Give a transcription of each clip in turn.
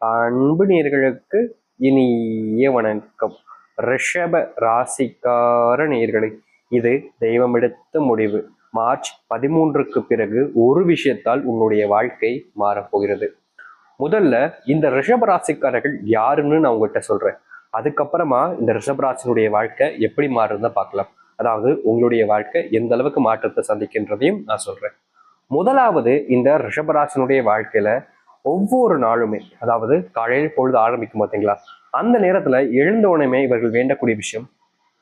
அன்பு நேர்களுக்கு இனிய வணக்கம். ரிஷப ராசிக்கார நேர்களை இது தெய்வம் எடுத்த முடிவு. மார்ச் பதிமூன்றுக்கு பிறகு ஒரு விஷயத்தால் உன்னுடைய வாழ்க்கை மாறப்போகிறது. முதல்ல இந்த ரிஷப ராசிக்காரர்கள் யாருன்னு நான் உங்ககிட்ட சொல்றேன். அதுக்கப்புறமா இந்த ரிஷப ராசினுடைய வாழ்க்கை எப்படி மாறுறத பார்க்கலாம். அதாவது உங்களுடைய வாழ்க்கை எந்த அளவுக்கு மாற்றத்தை சந்திக்கின்றதையும் நான் சொல்றேன். முதலாவது இந்த ரிஷபராசனுடைய வாழ்க்கையில ஒவ்வொரு நாளுமே அதாவது காலையில் பொழுது ஆரம்பிக்கும் பார்த்தீங்களா? அந்த நேரத்துல எழுந்த உடனே இவர்கள் வேண்டக்கூடிய விஷயம்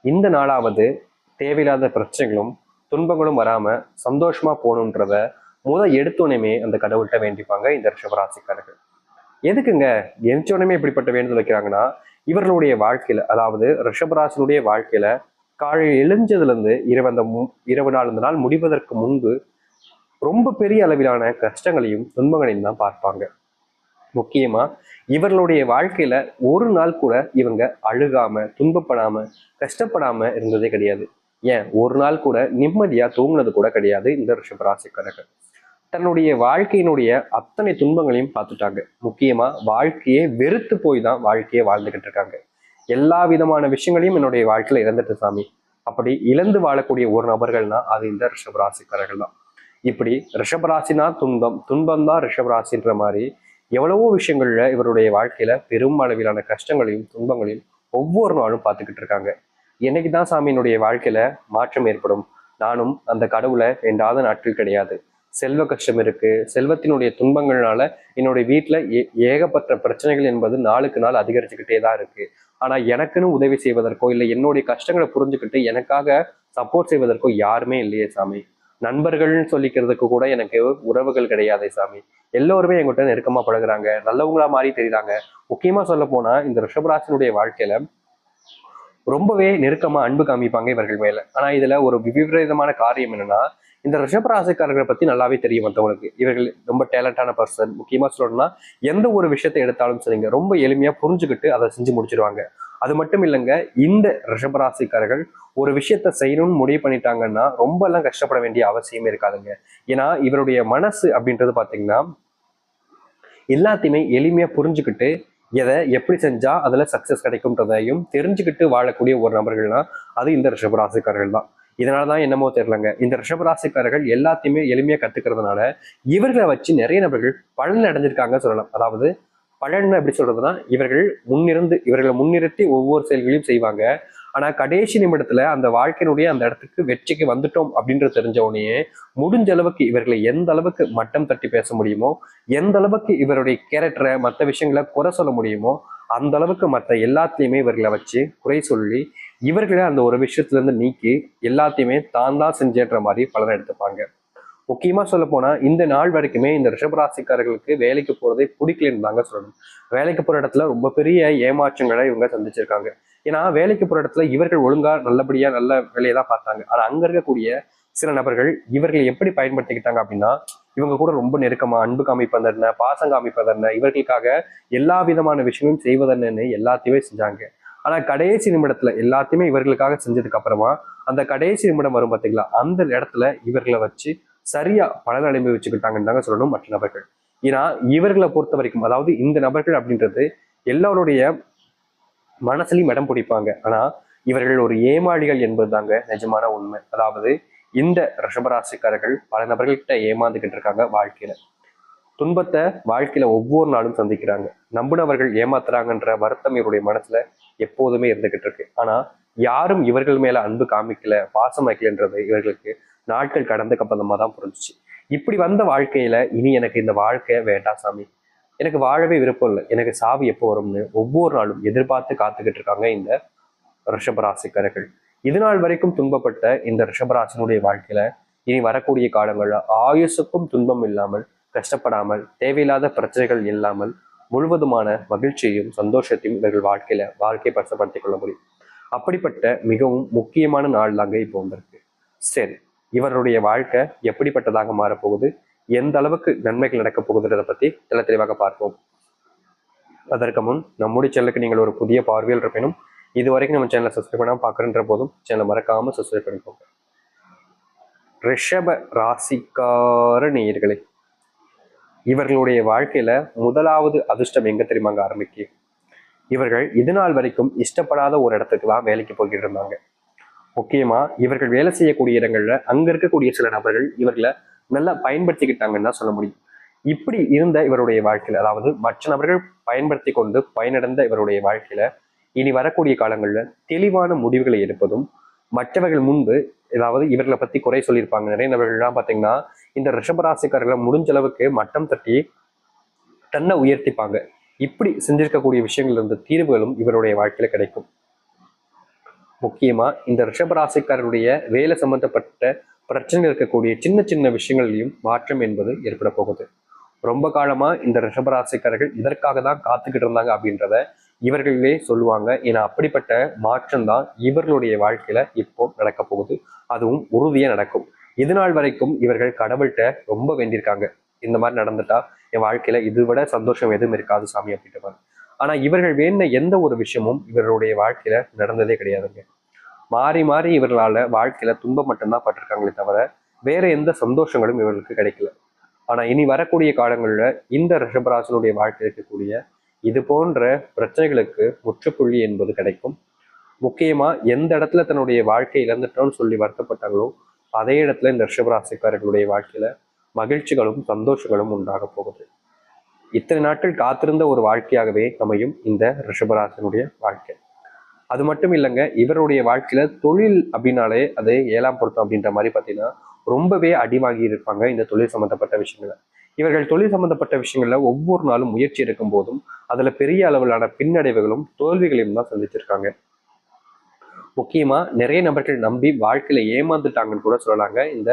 இந்த நாளாவது தேவையில்லாத பிரச்சனைகளும் துன்பங்களும் வராம சந்தோஷமா போகணுன்றத முதல் எடுத்தோடனே அந்த கடவுள்கிட்ட வேண்டிப்பாங்க இந்த ரிஷபராசிக்காரர்கள். எதுக்குங்க? எந்தோடனே இப்படிப்பட்ட வேண்டுதல் வைக்கிறாங்கன்னா இவர்களுடைய வாழ்க்கையில அதாவது ரிஷபராசினுடைய வாழ்க்கையில காலையில் எழுஞ்சதுலேருந்து இரவு அந்த மு- இரவு நாள் நாள் முடிவதற்கு முன்பு ரொம்ப பெரிய அளவிலான கஷ்டங்களையும் துன்பங்களையும் தான் பார்ப்பாங்க. முக்கியமா இவர்களுடைய வாழ்க்கையில ஒரு நாள் கூட இவங்க அழுகாம துன்பப்படாம கஷ்டப்படாம இருந்ததே கிடையாது. ஏன்? ஒரு நாள் கூட நிம்மதியா தூங்கினது கூட கிடையாது இந்த ரிஷபராசிக்காரர்கள். தன்னுடைய வாழ்க்கையினுடைய அத்தனை துன்பங்களையும் பார்த்துட்டாங்க. முக்கியமா வாழ்க்கையே வெறுத்து போய் தான் வாழ்க்கையை வாழ்ந்துகிட்டு இருக்காங்க. எல்லா விதமான விஷயங்களையும் என்னுடைய வாழ்க்கையில இழந்துட்டு சாமி. அப்படி இழந்து வாழக்கூடிய ஒரு நபர்கள்னா அது இந்த ரிஷபராசிக்காரர்கள் தான். இப்படி ரிஷபராசினா துன்பம் துன்பம் தான் ரிஷபராசின்ற மாதிரி எவ்வளவோ விஷயங்கள்ல இவருடைய வாழ்க்கையில பெரும் அளவிலான கஷ்டங்களையும் துன்பங்களையும் ஒவ்வொரு நாளும் பார்த்துக்கிட்டு இருக்காங்க. என்னைக்கு தான் சாமியினுடைய வாழ்க்கையில மாற்றம் ஏற்படும்? நானும் அந்த கடவுளை வேண்டாத நாட்கள் கிடையாது. செல்வ கஷ்டம் இருக்கு. செல்வத்தினுடைய துன்பங்கள்னால என்னுடைய வீட்டில் ஏ- ஏகப்பட்ட பிரச்சனைகள் என்பது நாளுக்கு நாள் அதிகரிச்சுக்கிட்டே தான் இருக்கு. ஆனா எனக்குன்னு உதவி செய்வதற்கோ இல்லை என்னுடைய கஷ்டங்களை புரிஞ்சுக்கிட்டு எனக்காக சப்போர்ட் செய்வதற்கோ யாருமே இல்லையே சாமி. நண்பர்கள்னு சொல்லிக்கிறதுக்கு கூட எனக்கு உறவுகள் கிடையாதே சாமி. எல்லோருமே எங்கிட்ட நெருக்கமாக பழகுறாங்க. நல்லவங்களா மாதிரி தெரியுறாங்க. முக்கியமாக சொல்ல போனால் இந்த ரிஷபராசனுடைய வாழ்க்கையில ரொம்பவே நெருக்கமாக அன்பு காமிப்பாங்க இவர்கள் மேலே. ஆனால் இதில் ஒரு விபரீதமான காரியம் என்னன்னா இந்த ரிஷபராசிக்காரர்களை பற்றி நல்லாவே தெரியும் மற்றவங்களுக்கு இவர்கள் ரொம்ப டேலண்டான பர்சன். முக்கியமாக சொல்லணும்னா எந்த ஒரு விஷயத்தை எடுத்தாலும் சரிங்க. ரொம்ப எளிமையாக புரிஞ்சுக்கிட்டு அதை செஞ்சு முடிச்சிருவாங்க. அது மட்டும் இல்லைங்க இந்த ரிஷபராசிக்காரர்கள் ஒரு விஷயத்த செய்யணும்னு முடிவு பண்ணிட்டாங்கன்னா ரொம்ப எல்லாம் கஷ்டப்பட வேண்டிய அவசியமே இருக்காதுங்க. ஏன்னா இவருடைய மனசு அப்படின்றது பாத்தீங்கன்னா எல்லாத்தையுமே எளிமையா புரிஞ்சுக்கிட்டு எதை எப்படி செஞ்சா அதுல சக்சஸ் கிடைக்கும்ன்றதையும் தெரிஞ்சுக்கிட்டு வாழக்கூடிய ஒரு நபர்கள்னா அது இந்த ரிஷபராசிக்காரர்கள் தான். இதனால தான் என்னமோ தெரியலங்க. இந்த ரிஷபராசிக்காரர்கள் எல்லாத்தையுமே எளிமையா கத்துக்கிறதுனால இவர்களை வச்சு நிறைய நபர்கள் பலன் அடைஞ்சிருக்காங்க சொல்லலாம். அதாவது பலன் எப்படி சொல்றதுன்னா இவர்கள் முன்னிருந்து இவர்களை முன்னிறுத்தி ஒவ்வொரு செயல்களையும் செய்வாங்க. ஆனா கடைசி நிமிடத்துல அந்த வாழ்க்கையினுடைய அந்த இடத்துக்கு வெற்றிக்கு வந்துட்டோம் அப்படின்றது தெரிஞ்ச உடனே முடிஞ்ச அளவுக்கு இவர்களை எந்த அளவுக்கு மட்டம் தட்டி பேச முடியுமோ எந்த அளவுக்கு இவருடைய கேரக்டரை மற்ற விஷயங்களை குறை சொல்ல முடியுமோ அந்த அளவுக்கு மற்ற எல்லாத்தையுமே இவர்களை வச்சு குறை சொல்லி இவர்களை அந்த ஒரு விஷயத்துல இருந்து நீக்கி எல்லாத்தையுமே தான் தான் செஞ்சேன்ற மாதிரி பலனை எடுத்துப்பாங்க. முக்கியமாக சொல்ல போனால் இந்த நாள் வரைக்குமே இந்த ரிஷபராசிக்காரர்களுக்கு வேலைக்கு போகிறதே பிடிக்கலன்னு தாங்க சொல்லணும். வேலைக்கு போகிற இடத்துல ரொம்ப பெரிய ஏமாற்றங்களை இவங்க சந்திச்சிருக்காங்க. ஏன்னா வேலைக்கு போகிற இடத்துல இவர்கள் ஒழுங்காக நல்லபடியாக நல்ல வேலையை தான் பார்த்தாங்க. ஆனால் அங்கே இருக்கக்கூடிய சில நபர்கள் இவர்களை எப்படி பயன்படுத்திக்கிட்டாங்க அப்படின்னா இவங்க கூட ரொம்ப நெருக்கமா அன்பு காமிப்பதென்ன பாசம் காமிப்பதென்ன இவர்களுக்காக எல்லா விதமான விஷயமும் செய்வதென்னு எல்லாத்தையுமே செஞ்சாங்க. ஆனா கடைசி நிமிடத்துல எல்லாத்தையுமே இவர்களுக்காக செஞ்சதுக்கு அப்புறமா அந்த கடைசி நிமிடம் வரும் பார்த்தீங்களா அந்த இடத்துல இவர்களை வச்சு சரியா பலன் அனுபவிச்சுக்கிட்டாங்கன்னு தாங்க சொல்லணும் மற்ற நபர்கள். ஏன்னா இவர்களை பொறுத்த வரைக்கும் அதாவது இந்த நபர்கள் அப்படின்றது எல்லாருடைய மனசுலையும் இடம் பிடிப்பாங்க. ஆனா இவர்கள் ஒரு ஏமாளிகள் என்பது தாங்க நிஜமான உண்மை. அதாவது இந்த ரிஷபராசிக்காரர்கள் பல நபர்கள்கிட்ட ஏமாந்துகிட்டு இருக்காங்க வாழ்க்கையில. துன்பத்தை வாழ்க்கையில ஒவ்வொரு நாளும் சந்திக்கிறாங்க. நம்புனவர்கள் ஏமாத்துறாங்கன்ற வருத்தம் இவருடைய மனசுல எப்போதுமே இருந்துகிட்டு இருக்கு. ஆனா யாரும் இவர்கள் மேல அன்பு காமிக்கல பாசம் வைக்கலன்றது இவர்களுக்கு நாட்கள் கடந்ததுக்கு அப்புறமா தான் புரிஞ்சுச்சு. இப்படி வந்த வாழ்க்கையில இனி எனக்கு இந்த வாழ்க்கை வேண்டாம் சாமி. எனக்கு வாழவே விருப்பம் இல்லை. எனக்கு சாவு எப்போ வரும்னு ஒவ்வொரு நாளும் எதிர்பார்த்து காத்துக்கிட்டு இருக்காங்க இந்த ரிஷபராசிக்காரர்கள். இது நாள் வரைக்கும் துன்பப்பட்ட இந்த ரிஷபராசினுடைய வாழ்க்கையில இனி வரக்கூடிய காலங்கள்ல ஆயுசுக்கும் துன்பம் இல்லாமல் கஷ்டப்படாமல் தேவையில்லாத பிரச்சனைகள் இல்லாமல் முழுவதுமான மகிழ்ச்சியையும் சந்தோஷத்தையும் இவர்கள் வாழ்க்கையில வாழ்க்கையை பசப்படுத்திக் கொள்ள முடியும். அப்படிப்பட்ட மிகவும் முக்கியமான நாள் தாங்க இப்போ வந்திருக்கு. சரி இவருடைய வாழ்க்கை எப்படிப்பட்டதாக மாறப்போகுது? எந்த அளவுக்கு நன்மைகள் நடக்கப் போகுதுன்றதை பத்தி தெல தெளிவாக பார்ப்போம். அதற்கு முன் நம்முடைய சேனலுக்கு நீங்கள் ஒரு புதிய பார்வையில் இருப்பினும் இது வரைக்கும் நம்ம சேனலை சப்ஸ்கிரைப் பண்ணாமல் பார்க்குறன்ற போதும் சேனலை மறக்காம சப்ஸ்கிரைப் பண்ணிக்கோங்க. ரிஷப ராசிக்கார நேயர்களே இவர்களுடைய வாழ்க்கையில முதலாவது அதிர்ஷ்டம் எங்க தெரியுமாங்க ஆரம்பிக்கு? இவர்கள் இது நாள் வரைக்கும் இஷ்டப்படாத ஒரு இடத்துக்கு தான் வேலைக்கு போய்கிட்டு இருந்தாங்க. முக்கியமாக இவர்கள் வேலை செய்யக்கூடிய இடங்களில் அங்கே இருக்கக்கூடிய சில நபர்கள் இவர்களை நல்லா பயன்படுத்திக்கிட்டாங்கன்னு தான் சொல்ல முடியும். இப்படி இருந்த இவருடைய வாழ்க்கையில் அதாவது மற்ற நபர்கள் பயன்படுத்தி கொண்டு பயனடைந்த இவருடைய வாழ்க்கையில் இனி வரக்கூடிய காலங்களில் தெளிவான முடிவுகளை எடுப்பதும் மற்றவர்கள் முன்பு ஏதாவது இவர்களை பற்றி குறை சொல்லியிருப்பாங்க. நிறைய நபர்கள்லாம் பார்த்தீங்கன்னா இந்த ரிஷபராசிக்காரர்களை முடிஞ்ச அளவுக்கு மட்டம் தட்டி தன்னை உயர்த்திப்பாங்க. இப்படி செஞ்சிருக்கக்கூடிய விஷயங்கள் இருந்த தீர்வுகளும் இவருடைய வாழ்க்கையில் கிடைக்கும். முக்கியமாக இந்த ரிஷபராசிக்காரருடைய வேலை சம்பந்தப்பட்ட பிரச்சனை இருக்கக்கூடிய சின்ன சின்ன விஷயங்கள்லையும் மாற்றம் என்பது ஏற்பட போகுது. ரொம்ப காலமாக இந்த ரிஷபராசிக்காரர்கள் இதற்காக தான் காத்துக்கிட்டு இருந்தாங்க அப்படின்றத இவர்களே சொல்லுவாங்க. ஏன்னா அப்படிப்பட்ட மாற்றம் தான் இவர்களுடைய வாழ்க்கையில இப்போ நடக்க போகுது. அதுவும் உறுதியாக நடக்கும். இது நாள் வரைக்கும் இவர்கள் கடவுள்கிட்ட ரொம்ப வேண்டியிருக்காங்க. இந்த மாதிரி நடந்துட்டா என் வாழ்க்கையில இது விட சந்தோஷம் எதுவும் இருக்காது சாமி அப்படின்ற மாதிரி. ஆனா இவர்கள் வேண்ட எந்த ஒரு விஷயமும் இவர்களுடைய வாழ்க்கையில நடந்ததே கிடையாதுங்க. மாறி மாறி இவர்களால வாழ்க்கையில துன்பம் மட்டும்தான் பட்டிருக்காங்களே தவிர வேற எந்த சந்தோஷங்களும் இவர்களுக்கு கிடைக்கல. ஆனா இனி வரக்கூடிய காலங்களில் இந்த ரிஷபராசனுடைய வாழ்க்கையில் இருக்கக்கூடிய இது போன்ற பிரச்சனைகளுக்கு முற்றுப்புள்ளி என்பது கிடைக்கும். முக்கியமா எந்த இடத்துல தன்னுடைய வாழ்க்கை இழந்துட்டோம்னு சொல்லி வருத்தப்பட்டாங்களோ அதே இடத்துல இந்த ரிஷபராசிக்காரர்களுடைய வாழ்க்கையில மகிழ்ச்சிகளும் சந்தோஷங்களும் உண்டாக போகுது. இத்தனை நாட்கள் காத்திருந்த ஒரு வாழ்க்கையாகவே அமையும் இந்த ரிஷபராசனுடைய வாழ்க்கை. அது மட்டும் இல்லைங்க இவருடைய வாழ்க்கையில தொழில் அப்படின்னாலே அது ஏழாம் பொருத்தம் அப்படின்ற மாதிரி பார்த்தீங்கன்னா ரொம்பவே அடி இருப்பாங்க இந்த தொழில் சம்பந்தப்பட்ட விஷயங்களை இவர்கள் தொழில் சம்பந்தப்பட்ட விஷயங்கள்ல ஒவ்வொரு நாளும் முயற்சி எடுக்கும் போதும் அதுல பெரிய அளவிலான பின்னடைவுகளும் தோல்விகளையும் தான் சந்திச்சிருக்காங்க. முக்கியமா நிறைய நபர்கள் நம்பி வாழ்க்கையில ஏமாந்துட்டாங்கன்னு கூட சொல்லலாங்க இந்த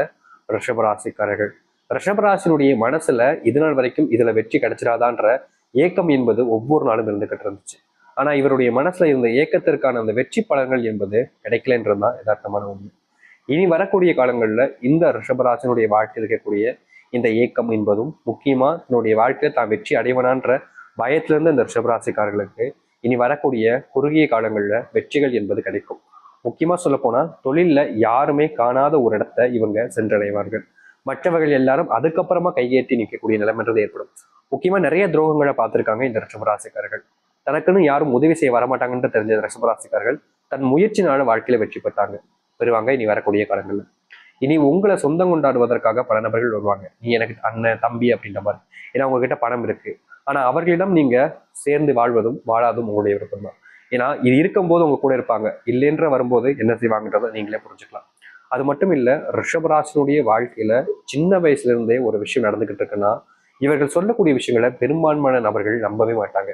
ரிஷபராசிக்காரர்கள். ரிஷபராசினுடைய மனசுல இது நாள் வரைக்கும் இதுல வெற்றி கிடைச்சிடாதான்ற ஏக்கம் என்பது ஒவ்வொரு நாளும் இருந்துகிட்டு இருந்துச்சு ஆனா இவருடைய மனசுல இருந்த ஏக்கத்திற்கான அந்த வெற்றி பலன்கள் என்பது கிடைக்கலன்றதுதான் யதார்த்தமான உண்மை. இனி வரக்கூடிய காலங்களில் இந்த ரிஷபராசினுடைய வாழ்க்கையில் இருக்கக்கூடிய இந்த ஏக்கம் என்பதும் முக்கியமா தன்னுடைய வாழ்க்கையில தான் வெற்றி அடைவனான்ற பயத்திலிருந்து இந்த ரிஷபராசிக்காரர்களுக்கு இனி வரக்கூடிய குறுகிய காலங்களில் வெற்றிகள் என்பது கிடைக்கும். முக்கியமாக சொல்லப்போனால் தொழிலில் யாருமே காணாத ஒரு இடத்த இவங்க சென்றடைவார்கள். மற்றவர்கள் எல்லாரும் அதுக்கப்புறமா கையேற்றி நிற்கக்கூடிய நிலைமைன்றது ஏற்படும். முக்கியமா நிறைய துரோகங்களை பார்த்திருக்காங்க இந்த ரிஷபராசிக்காரர்கள். தனக்குன்னு யாரும் உதவி செய்ய வரமாட்டாங்கன்னு தெரிஞ்ச ரிஷபராசிக்காரர்கள் தன் முயற்சினால வாழ்க்கையில வெற்றி பெற்றாங்க. பெறுவாங்க இனி வரக்கூடிய காலங்கள்ல. இனி உங்களை சொந்தம் கொண்டாடுவதற்காக பல நபர்கள் வருவாங்க. நீ எனக்கு அண்ணன் தம்பி அப்படின்ற மாதிரி. ஏன்னா உங்ககிட்ட பணம் இருக்கு. ஆனா அவர்களிடம் நீங்க சேர்ந்து வாழ்வதும் வாழாதும் உங்களுடைய விருப்பம் தான் ஏன்னா இது இருக்கும்போது உங்க கூட இருப்பாங்க. இல்லைன்ற வரும்போது என்ன செய்வாங்கன்றதை நீங்களே புரிஞ்சுக்கலாம். அது மட்டும் இல்லை ரிஷபராசினுடைய வாழ்க்கையில சின்ன வயசுல இருந்தே ஒரு விஷயம் நடந்துகிட்டு இருக்குன்னா இவர்கள் சொல்லக்கூடிய விஷயங்களை பெரும்பான்மையான நபர்கள் நம்பவே மாட்டாங்க.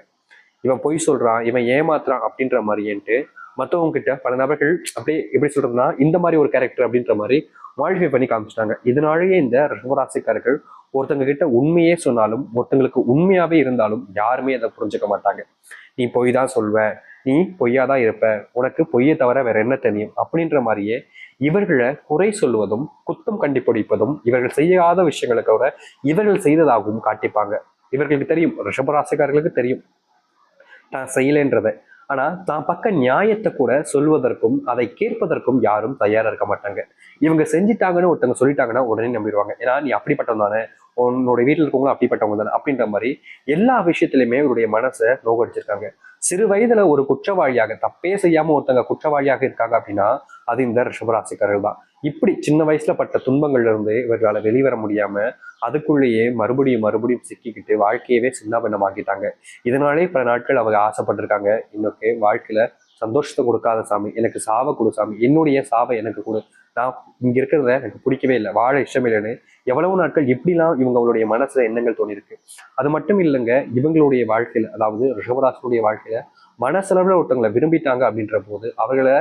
இவன் பொய் சொல்றான் இவன் ஏமாத்துறான் அப்படின்ற மாதிரின்ட்டு மற்றவங்க கிட்ட பல நபர்கள் அப்படியே எப்படி சொல்றதுன்னா இந்த மாதிரி ஒரு கேரக்டர் அப்படின்ற மாதிரி மாடிஃபை பண்ணி காமிச்சிட்டாங்க. இதனாலேயே இந்த ரிஷபராசிக்காரர்கள் ஒருத்தங்க கிட்ட உண்மையே சொன்னாலும் ஒருத்தங்களுக்கு உண்மையாவே இருந்தாலும் யாருமே அதை புரிஞ்சுக்க மாட்டாங்க. நீ பொய் தான் சொல்வ நீ பொய்யா தான் இருப்ப உனக்கு பொய்யை தவிர வேற என்ன தெரியும்? அப்படின்ற மாதிரியே இவர்களை குறை சொல்வதும் குத்தம் கண்டுபிடிப்பதும் இவர்கள் செய்யாத விஷயங்களை தவிர இவர்கள் செய்ததாகவும் காட்டிப்பாங்க. இவர்களுக்கு தெரியும் ரிஷபராசிக்காரர்களுக்கு தெரியும். தான் செய்யலைன்றதை. ஆனா தான் பக்க நியாயத்தை கூட சொல்வதற்கும் அதை கேட்பதற்கும் யாரும் தயாரா இருக்க மாட்டாங்க. இவங்க செஞ்சிட்டாங்கன்னு ஒருத்தவங்க சொல்லிட்டாங்கன்னா உடனே நம்பிடுவாங்க. ஏன்னா நீ அப்படிப்பட்டவன் தானே. உன்னோட வீட்டில் இருக்கவங்க அப்படிப்பட்டவங்க தானே. அப்படின்ற மாதிரி எல்லா விஷயத்திலுமே இவருடைய மனசை நோக்கடிச்சிருக்காங்க. சிறு வயதுல ஒரு குற்றவாளியாக தப்பே செய்யாம ஒருத்தங்க குற்றவாளியாக இருக்காங்க அப்படின்னா அது இந்த ரிஷபராசிக்காரர்கள் தான். இப்படி சின்ன வயசுல பட்ட துன்பங்கள்ல இருந்து இவர்களால் வெளிவர முடியாம அதுக்குள்ளேயே மறுபடியும் மறுபடியும் சிக்கிக்கிட்டு வாழ்க்கையவே சின்னாபின்னமாக்கிட்டாங்க. இதனாலே பல நாட்கள் அவங்க ஆசைப்பட்டிருக்காங்க. இன்னொக்கு வாழ்க்கையில சந்தோஷத்தை கொடுக்காத சாமி எனக்கு சாவை கொடு சாமி என்னுடைய சாவை எனக்கு கொடு. நான் இங்க இருக்கிறத எனக்கு பிடிக்கவே இல்லை வாழ இஷ்டம் இல்லைன்னு எவ்வளவு நாட்கள் எப்படிலாம் இவங்களுடைய மனசுல எண்ணங்கள் தோணிருக்கு அது மட்டும் இல்லைங்க இவங்களுடைய வாழ்க்கையில அதாவது ரிஷபராசனுடைய வாழ்க்கையில மனசளவில் ஒருத்தவங்களை விரும்பிட்டாங்க அப்படின்ற போது அவர்களை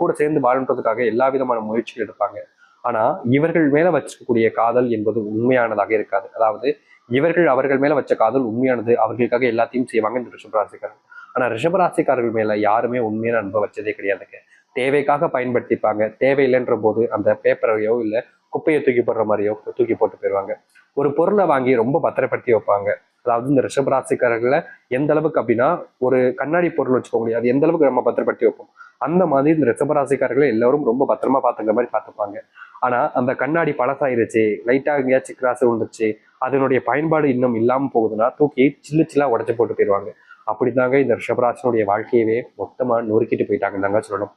கூட சேர்ந்து வாழ்ன்றதுக்காக எல்லா விதமான முயற்சிகள் எடுப்பாங்க. ஆனா இவர்கள் மேல வச்சிருக்கக்கூடிய காதல் என்பது உண்மையானதாக இருக்காது. அதாவது இவர்கள் அவர்கள் மேல வச்ச காதல் உண்மையானது அவர்களுக்காக எல்லாத்தையும் செய்வாங்க இந்த ரிஷபராசிக்காரர்கள் ஆனா ரிஷபராசிக்காரர்கள் மேல யாருமே உண்மையான அன்பை வச்சதே கிடையாதுங்க தேவைக்காக பயன்படுத்திப்பாங்க. தேவையில்லைன்ற போது அந்த பேப்பரையோ இல்லை குப்பையை தூக்கி போடுற மாதிரியோ தூக்கி போட்டு போயிடுவாங்க ஒரு பொருளை வாங்கி ரொம்ப பத்திரப்படுத்தி வைப்பாங்க. அதாவது இந்த ரிஷபராசிக்காரர்களை எந்த அளவுக்கு அப்படின்னா ஒரு கண்ணாடி பொருள் வச்சுக்க முடியாது அது எந்த அளவுக்கு நம்ம பத்திரப்படுத்தி வைப்போம்? அந்த மாதிரி இந்த ரிஷபராசிக்காரர்களை எல்லாரும் ரொம்ப பத்திரமா பார்த்துக்கிற மாதிரி பார்த்துப்பாங்க. ஆனா அந்த கண்ணாடி பழசாயிருச்சு லைட்டா எங்கேயாச்சும் கிராஸ் விழுந்துருச்சு அதனுடைய பயன்பாடு இன்னும் இல்லாமல் போகுதுன்னா தூக்கி சில்லு சில்லா உடச்சி போட்டு போயிடுவாங்க அப்படிதாங்க இந்த ரிஷபராசனுடைய வாழ்க்கையவே மொத்தமாக நொறுக்கிட்டு போயிட்டாங்கன்னு தாங்க சொல்லணும்.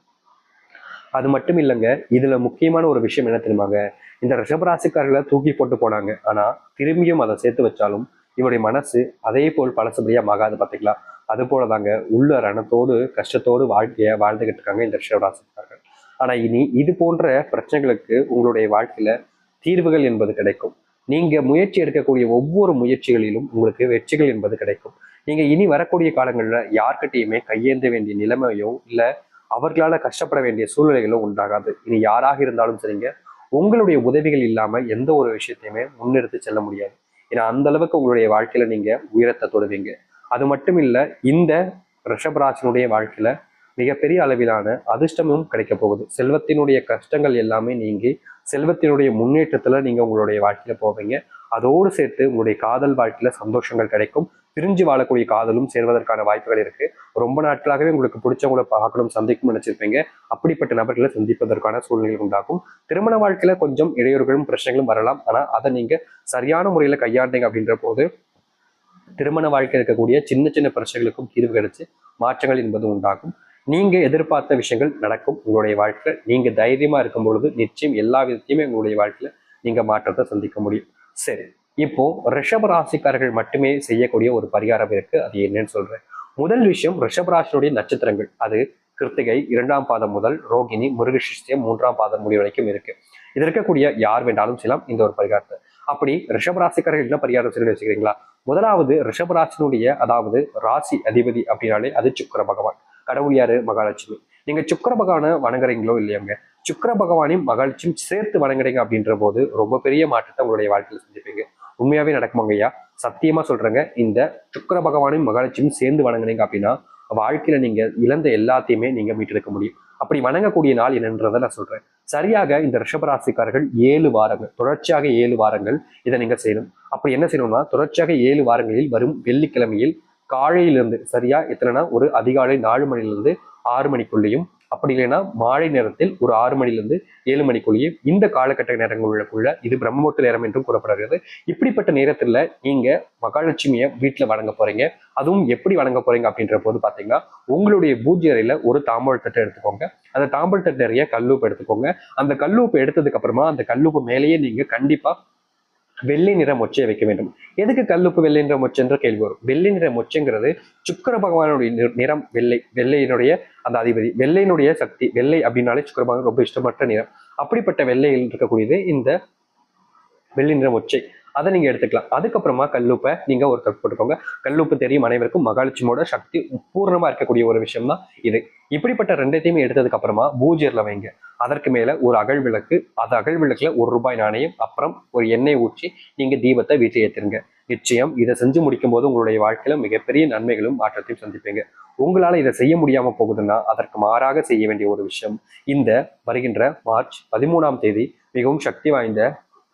அது மட்டும் இல்லைங்க இதுல முக்கியமான ஒரு விஷயம் என்ன தெரியுமாங்க? இந்த ரிஷபராசிக்காரர்களை தூக்கி போட்டு போனாங்க. ஆனா திரும்பியும் அதை சேர்த்து வச்சாலும் இவருடைய மனசு அதே போல் பழசுபடியா மகாது பார்த்துக்கலாம் அது போலதாங்க உள்ள ரணத்தோடு கஷ்டத்தோடு வாழ்க்கையை வாழ்ந்துகிட்டு இருக்காங்க இந்த ரிஷவராசிக்காரர்கள் ஆனா இனி இது போன்ற பிரச்சனைகளுக்கு உங்களுடைய வாழ்க்கையில தீர்வுகள் என்பது கிடைக்கும். நீங்க முயற்சி எடுக்கக்கூடிய ஒவ்வொரு முயற்சிகளிலும் உங்களுக்கு வெற்றிகள் என்பது கிடைக்கும். நீங்க இனி வரக்கூடிய காலங்களில் யார்கிட்டையுமே கையேந்த வேண்டிய நிலைமையோ இல்லை அவர்களால் கஷ்டப்பட வேண்டிய சூழ்நிலைகளோ உண்டாகாது. இனி யாராக இருந்தாலும் சரிங்க உங்களுடைய உதவிகள் இல்லாமல் எந்த ஒரு விஷயத்தையுமே முன்னெடுத்து செல்ல முடியாது. ஏன்னா அந்த அளவுக்கு உங்களுடைய வாழ்க்கையில நீங்க உயரத்தை தொடுவீங்க. அது மட்டும் இல்ல இந்த ரிஷபராசனுடைய வாழ்க்கையில மிகப்பெரிய அளவிலான அதிர்ஷ்டமும் கிடைக்க போகுது. செல்வத்தினுடைய கஷ்டங்கள் எல்லாமே நீங்கி செல்வத்தினுடைய முன்னேற்றத்துல நீங்க உங்களுடைய வாழ்க்கையில போவீங்க. அதோடு சேர்த்து உங்களுடைய காதல் வாழ்க்கையில சந்தோஷங்கள் கிடைக்கும். பிரிஞ்சு வாழக்கூடிய காதலும் சேர்வதற்கான வாய்ப்புகள் இருக்கு. ரொம்ப நாட்களாகவே உங்களுக்கு பிடிச்சவங்களை பார்க்கணும் சந்திக்கும் நினைச்சிருப்பீங்க. அப்படிப்பட்ட நபர்களை சந்திப்பதற்கான சூழ்நிலைகள் உண்டாகும். திருமண வாழ்க்கையில கொஞ்சம் இடையூறுகளும் பிரச்சனைகளும் வரலாம். ஆனா அதை நீங்க சரியான முறையில கையாண்டீங்க அப்படின்ற போது திருமண வாழ்க்கை இருக்கக்கூடிய சின்ன சின்ன பிரச்சனைகளுக்கும் தீர்வு கிடைச்சு மாற்றங்கள் என்பது உண்டாகும். நீங்க எதிர்பார்த்த விஷயங்கள் நடக்கும். உங்களுடைய வாழ்க்கையில நீங்க தைரியமா இருக்கும் பொழுது நிச்சயம் எல்லா விதத்தையுமே உங்களுடைய வாழ்க்கையில நீங்க மாற்றத்தை சந்திக்க முடியும். சரி. இப்போ ரிஷப ராசிக்காரர்கள் மட்டுமே செய்யக்கூடிய ஒரு பரிகாரம் இருக்கு. அது என்னன்னு சொல்றேன். முதல் விஷயம் ரிஷபராசினுடைய நட்சத்திரங்கள். அது கிருத்திகை இரண்டாம் பாதம் முதல் ரோகிணி முருகசிஷ்டியம் மூன்றாம் பாதம் முடிவு வரைக்கும் இருக்கு. இது இருக்கக்கூடிய யார் வேண்டாலும் செய்யலாம். இந்த ஒரு பரிகாரத்தை. அப்படி ரிஷபராசிக்காரர்கள் என்ன பரிகாரம் செய்யணும் வச்சுக்கிறீங்களா? முதலாவது ரிஷபராசினுடைய அதாவது ராசி அதிபதி அப்படின்னாலே அது சுக்கர பகவான். கடவுள் யாரு? மகாலட்சுமி. நீங்க சுக்கர பகவானை வணங்குறீங்களோ இல்லையாங்க? சுக்கர பகவானையும் மகிழ்ச்சியும் சேர்த்து வணங்குறீங்க அப்படின்ற போது ரொம்ப பெரிய மாற்றத்தை உங்களுடைய வாழ்க்கையில் செஞ்சுப்பீங்க. உண்மையாவே நடக்குமாங்க ஐயா? சத்தியமா சொல்றேங்க. இந்த சுக்கர பகவானையும் மகாலட்சுமியும் சேர்ந்து வணங்குனீங்க அப்படின்னா வாழ்க்கையில நீங்க இழந்த எல்லாத்தையுமே நீங்க மீட்டெடுக்க முடியும். அப்படி வணங்கக்கூடிய நாள் என்னன்றதை நான் சொல்றேன். சரியாக இந்த ரிஷபராசிக்காரர்கள் ஏழு வாரங்கள் தொடர்ச்சியாக ஏழு வாரங்கள் இதை நீங்க செய்யணும். அப்படி என்ன செய்யணும்னா தொடர்ச்சியாக ஏழு வாரங்களில் வரும் வெள்ளிக்கிழமையில் காலையிலிருந்து சரியா? எத்தனைனா ஒரு அதிகாலை நாலு மணிலிருந்து ஆறு மணிக்குள்ளேயும் அப்படி இல்லைன்னா மாலை நேரத்தில் ஒரு ஆறு மணிலிருந்து ஏழு மணிக்குள்ளேயும் இந்த காலகட்ட நேரங்களுக்குள்ள இது பிரம்மமுட்டு நேரம் என்றும் கூறப்படுகிறது. இப்படிப்பட்ட நேரத்தில் நீங்க மகாலட்சுமியை வீட்டில் வழங்க போறீங்க. அதுவும் எப்படி வணங்க போறீங்க அப்படின்ற போது பாத்தீங்கன்னா உங்களுடைய பூஜை அறையில ஒரு தாம்பூல் தட்டை எடுத்துக்கோங்க. அந்த தாம்பூல் தட்டு நிறைய கல்லூப்பு எடுத்துக்கோங்க. அந்த கல்லூப்பு எடுத்ததுக்கு அப்புறமா அந்த கல்லூப்பு மேலேயே நீங்க கண்டிப்பா வெள்ளை நிற மொச்சையை வைக்க வேண்டும். எதுக்கு கல்லுப்பு வெள்ளை நிற மொச்சைன்ற கேள்வி வரும்? வெள்ளை நிற மொச்சைங்கிறது சுக்கர பகவானுடைய நிறம் வெள்ளை. வெள்ளையினுடைய அந்த அதிபதி. வெள்ளையினுடைய சக்தி. வெள்ளை அப்படின்னாலே சுக்கர பகவான் ரொம்ப இஷ்டமற்ற நிறம். அப்படிப்பட்ட வெள்ளையில் இருக்கக்கூடியது இந்த வெள்ளி நிற மொச்சை. அதை நீங்க எடுத்துக்கலாம். அதுக்கப்புறமா கல்லுப்பை நீங்க ஒரு கப் போட்டுக்கோங்க. கல்லுப்பு தெரியும் அனைவருக்கும். மகாலட்சுமியோட சக்தி பூர்ணமா இருக்கக்கூடிய ஒரு விஷயம் தான் இது. இப்படிப்பட்ட ரெண்டத்தையுமே எடுத்ததுக்கு அப்புறமா பூஜையில வைங்க. அதற்கு மேல ஒரு அகழ் விளக்கு. அது அகழ் விளக்குல ஒரு ரூபாய் நாணயம் அப்புறம் ஒரு எண்ணெய் ஊற்றி நீங்க தீபத்தை வீட்டில் ஏத்துருங்க. நிச்சயம் இதை செஞ்சு முடிக்கும் போது உங்களுடைய வாழ்க்கையில மிகப்பெரிய நன்மைகளும் மாற்றத்தையும் சந்திப்பீங்க. உங்களால இதை செய்ய முடியாம போகுதுன்னா அதற்கு மாறாக செய்ய வேண்டிய ஒரு விஷயம். இந்த வருகின்ற மார்ச் பதிமூணாம் தேதி மிகவும் சக்தி வாய்ந்த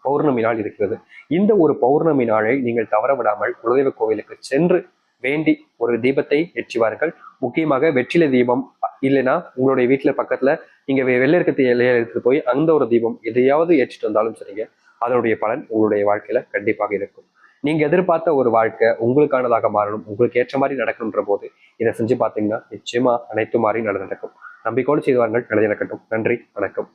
பௌர்ணமி நாள் இருக்கிறது. இந்த ஒரு பௌர்ணமி நாளை நீங்கள் தவற விடாமல் குலதெய்வ கோவிலுக்கு சென்று வேண்டி ஒரு தீபத்தை ஏற்றுவார்கள். முக்கியமாக வெற்றிலை தீபம் இல்லைன்னா உங்களுடைய வீட்டுல பக்கத்துல நீங்க வெ- வெள்ளை இருக்க இலையை எடுத்துட்டு போய் அந்த ஒரு தீபம் எதையாவது ஏற்றிட்டு வந்தாலும் சரிங்க. அதனுடைய பலன் உங்களுடைய வாழ்க்கையில கண்டிப்பாக இருக்கும். நீங்க எதிர்பார்த்த ஒரு வாழ்க்கை உங்களுக்கானதாக மாறணும் உங்களுக்கு ஏற்ற மாதிரி நடக்கணுன்ற போது இதை செஞ்சு பார்த்தீங்கன்னா நிச்சயமா அனைத்து மாதிரி நடந்து நடக்கும் நம்பிக்கையோடு செய்வார்கள் நடந்து நடக்கட்டும். நன்றி வணக்கம்.